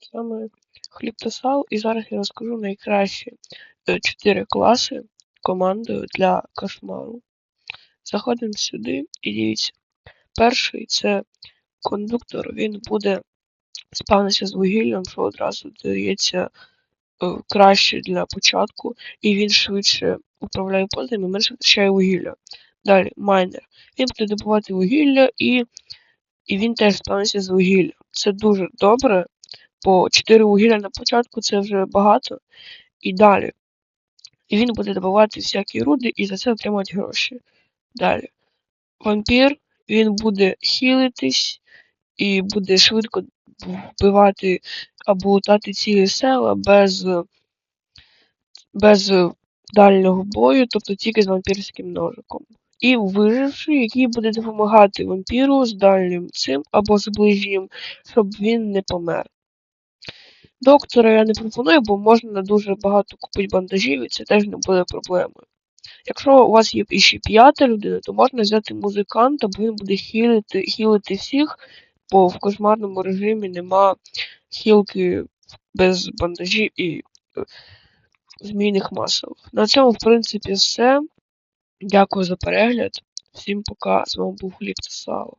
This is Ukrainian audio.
саме хліб та сало, і зараз я розкажу найкращі е, чотири класи командою для кошмару. Заходимо сюди і дивіться. Перший це кондуктор, він буде спавнитися з вугіллям, що одразу дається е, краще для початку, і він швидше управляє поздами і менше втрачає вугілля. Далі майнер. Він буде добувати вугілля і, і він теж спавниться з вугілля. Це дуже добре, бо 4 вугілля на початку це вже багато. І далі. І він буде добувати всякі руди і за це отримати гроші. Далі. Вампір, він буде хілитись і буде швидко вбивати або лутати цілі села без, без дальнього бою, тобто тільки з вампірським ножиком. І виживший, який буде допомагати вампіру з дальнім цим або з ближнім, щоб він не помер. Доктора я не пропоную, бо можна дуже багато купити бандажів, і це теж не буде проблемою. Якщо у вас є ще п'ята людина, то можна взяти музиканта, бо він буде хілити, хілити всіх, бо в кошмарному режимі нема хілки без бандажів і е, змійних масел. На цьому, в принципі, все. Дякую за перегляд. Всім пока. З вами був Хліб та Сало.